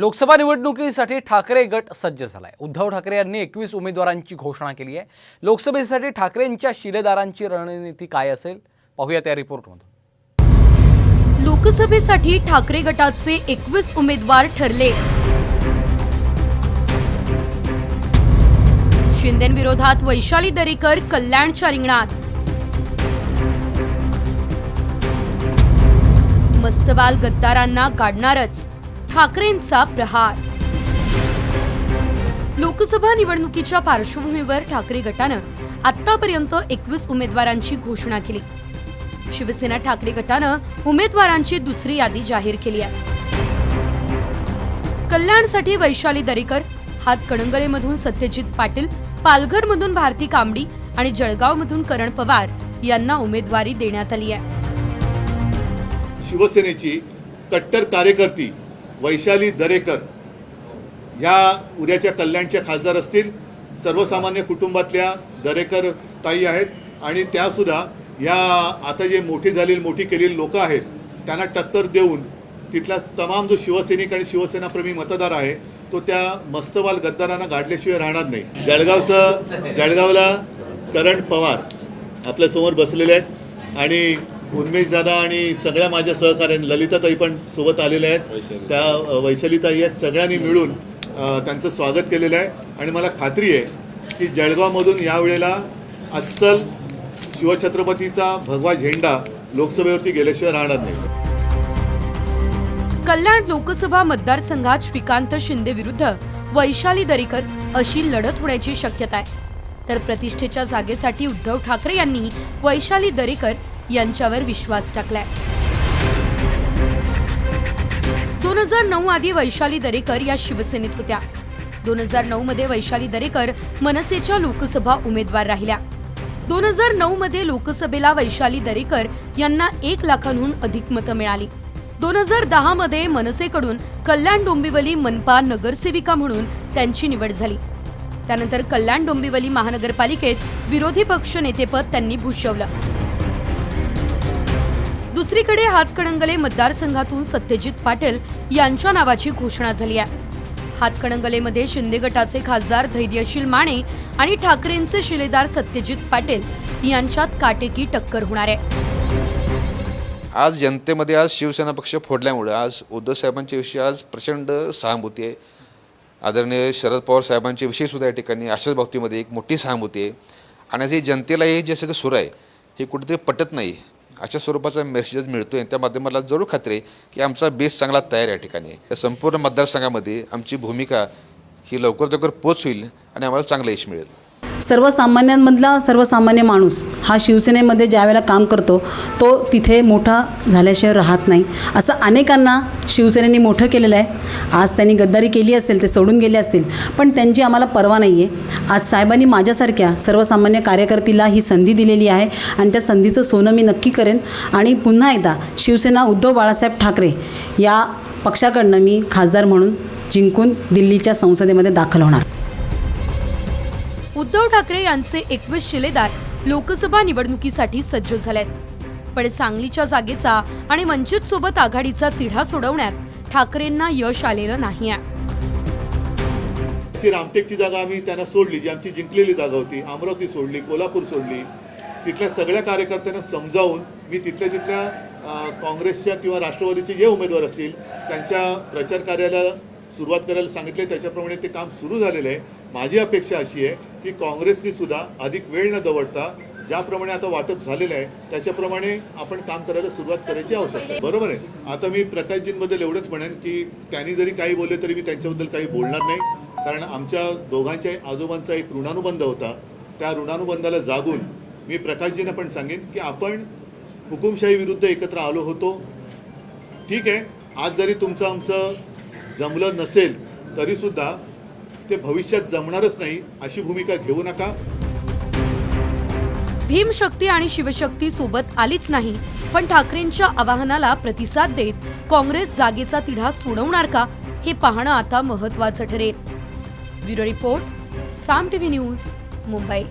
लोकसभा निवडणुकीसाठी ठाकरे गट सज्ज झालाय. उद्धव ठाकरे यांनी एकवीस उमेदवारांची घोषणा केली आहे. लोकसभेसाठी ठाकरेंच्या शिलेदारांची रणनीती काय असेल? पाहूया त्या रिपोर्टमधून. लोकसभेसाठी ठाकरे गटाचे एकवीस उमेदवार ठरले. शिंदेविरोधात वैशाली दरेकर कल्याणच्या रिंगणात मस्तवाल गद्दारांना काढणारच. ठाकरेंचा प्रहार. लोकसभा निवडणुकीच्या पार्श्वभूमीवर ठाकरे गटानं आतापर्यंत एकवीस उमेदवारांची घोषणा केली. शिवसेना ठाकरे गटानं उमेदवारांची दुसरी यादी जाहीर केली आहे. कल्याणसाठी वैशाली दरेकर हातकणंगलेमधून सत्यजित पाटील पालघरमधून भारती कांबडी आणि जळगावमधून करण पवार यांना उमेदवारी देण्यात आली आहे. शिवसेनेची कट्टर कार्यकर्ती वैशाली दरेकर ह्या उद्याच्या कल्याणच्या खासदार असतील. सर्वसामान्य कुटुंबातल्या दरेकर ताई आहेत आणि त्यासुद्धा या आता जे मोठी झालेली मोठी केलेली लोक आहेत त्यांना टक्कर देऊन तिथला तमाम जो शिवसैनिक आणि शिवसेनाप्रेमी मतदार आहे तो त्या मस्तवाल गद्दारांना गाडल्याशिवाय राहणार नाही. जळगावचं जळगावला करण पवार आपल्यासमोर बसलेले आहेत आणि उन्मेश दादा आणि सगळ्या माझ्या सहकार्याने ललिताताई पण सोबत आलेल्या आहेत. त्या वैशालीताई आहेत. सगळ्यांनी मिळून त्यांचं स्वागत केलेलं आहे. आणि मला खात्री आहे की जळगावमधून यावेळेला अस्सल शिवछत्रपतीचा भगवा झेंडा लोकसभेवरती गेल्याशिवाय राहणार नाही. कल्याण लोकसभा मतदारसंघात श्रीकांत शिंदे विरुद्ध वैशाली दरेकर अशी लढत होण्याची शक्यता आहे. तर प्रतिष्ठेच्या जागेसाठी उद्धव ठाकरे यांनी वैशाली दरेकर यांच्यावर विश्वास टाकलाय. दोन हजार नऊ आधी वैशाली दरेकर या शिवसेनेत होत्या. दोन हजार नऊ मध्ये वैशाली दरेकर मनसेच्या लोकसभा उमेदवार राहिल्या. दोन हजार नऊ मध्ये लोकसभेला वैशाली दरेकर यांना एक लाखांहून अधिक मतं मिळाली. दोन हजार दहा मध्ये मनसेकडून कल्याण डोंबिवली मनपा नगरसेविका म्हणून त्यांची निवड झाली. त्यानंतर कल्याण डोंबिवली महानगरपालिकेत विरोधी पक्ष नेतेपद त्यांनी भूषवलं. दुसरीकडे हातकणंगले मतदारसंघातून सत्यजित पाटील यांच्या नावाची घोषणा झाली आहे. हातकणंगलेमध्ये शिंदे गटाचे खासदार धैर्यशील माने आणि ठाकरेंचे शिलेदार सत्यजित पाटील यांच्यात काटेकी टक्कर होणार आहे. आज जनतेमध्ये आज शिवसेना पक्ष फोडल्यामुळे आज उद्धव साहेबांच्या विषयी आज प्रचंड सहानुभूती आहे. आदरणीय शरद पवार साहेबांच्या विषयी सुद्धा या ठिकाणी अशाच बाबतीमध्ये एक मोठी सहानुभूती आहे. आणि जे जनतेला हे जे सगळं सुर आहे हे कुठेतरी पटत नाही. अशा स्वरूपाचा मेसेज मिळतोय. त्या माध्यमाला जरूर खात्री आहे की आमचा बेस चांगला तयार आहे या ठिकाणी या संपूर्ण मतदारसंघामध्ये आमची भूमिका ही लवकर लवकर पोच होईल आणि आम्हाला चांगलं यश मिळेल. सर्वसामान्यांमधला सर्वसामान्य माणूस हा शिवसेनेमध्ये ज्यावेळेला काम करतो तो तिथे मोठा झाल्याशिवाय राहत नाही. असं अनेकांना शिवसेनेने मोठं केलेलं आहे. आज त्यांनी गद्दारी केली असेल ते सोडून गेले असतील पण त्यांची आम्हाला पर्वा नाही आहे आज साहेबांनी माझ्यासारख्या सर्वसामान्य कार्यकर्तीला ही संधी दिलेली आहे आणि त्या संधीचं सोनं मी नक्की करेन. आणि पुन्हा एकदा शिवसेना उद्धव बाळासाहेब ठाकरे या पक्षाकडनं मी खासदार म्हणून जिंकून दिल्लीच्या संसदेमध्ये दाखल होणार. ठाकरे यांचे एकवीस शिलेदार लोकसभा निवडणुकीसाठी सज्ज झालेत. पण सांगलीच्या जागेचा आणि वंचित सोबत आघाडीचा तिढा सोडवण्यात ठाकरेंना यश आलेलं नाही आहे ची रामटेकची जागा आम्ही त्यांना सोडली जी आमची जिंकलेली जागा होती अमरावती सोडली कोल्हापूर सोडली तिथल्या सगळ्या कार्यकर्त्यांना समजावून मी तिथल्या तिथल्या काँग्रेसच्या किंवा राष्ट्रवादीचे जे उमेदवार असतील त्यांच्या प्रचार कार्याला सुरुवात करायला सांगितले. त्याच्याप्रमाणे ते काम सुरू झालेलं आहे. माझी अपेक्षा अशी आहे की काँग्रेसने सुद्धा अधिक वेळ न दवडता ज्याप्रमाणे आता वाटप झालेलं आहे त्याच्याप्रमाणे आपण काम करायला सुरुवात करायची आवश्यकता आहे. बरोबर आहे? आता मी प्रकाशजींबद्दल एवढंच म्हणेन की त्यांनी जरी काही बोलले तरी मी त्यांच्याबद्दल काही बोलणार नाही. कारण आमच्या दोघांच्या आजोबांचा एक ऋणानुबंध होता. त्या ऋणानुबंधाला जागून मी प्रकाशजींना पण सांगेन की आपण हुकुमशाही विरुद्ध एकत्र आलो होतो. ठीक आहे? आज जरी तुमचं आमचं जमलं नसेल तरीसुद्धा ते भविष्यात जमणारच नाही अशी भूमिका घेऊ नका. भीमशक्ती आणि शिवशक्ती सोबत आलीच नाही पण ठाकरेंच्या आवाहनाला प्रतिसाद देत काँग्रेस जागेचा तिढा सोडवणार का हे पाहणं आता महत्वाचं ठरेल. Bureau report Saam TV news Mumbai.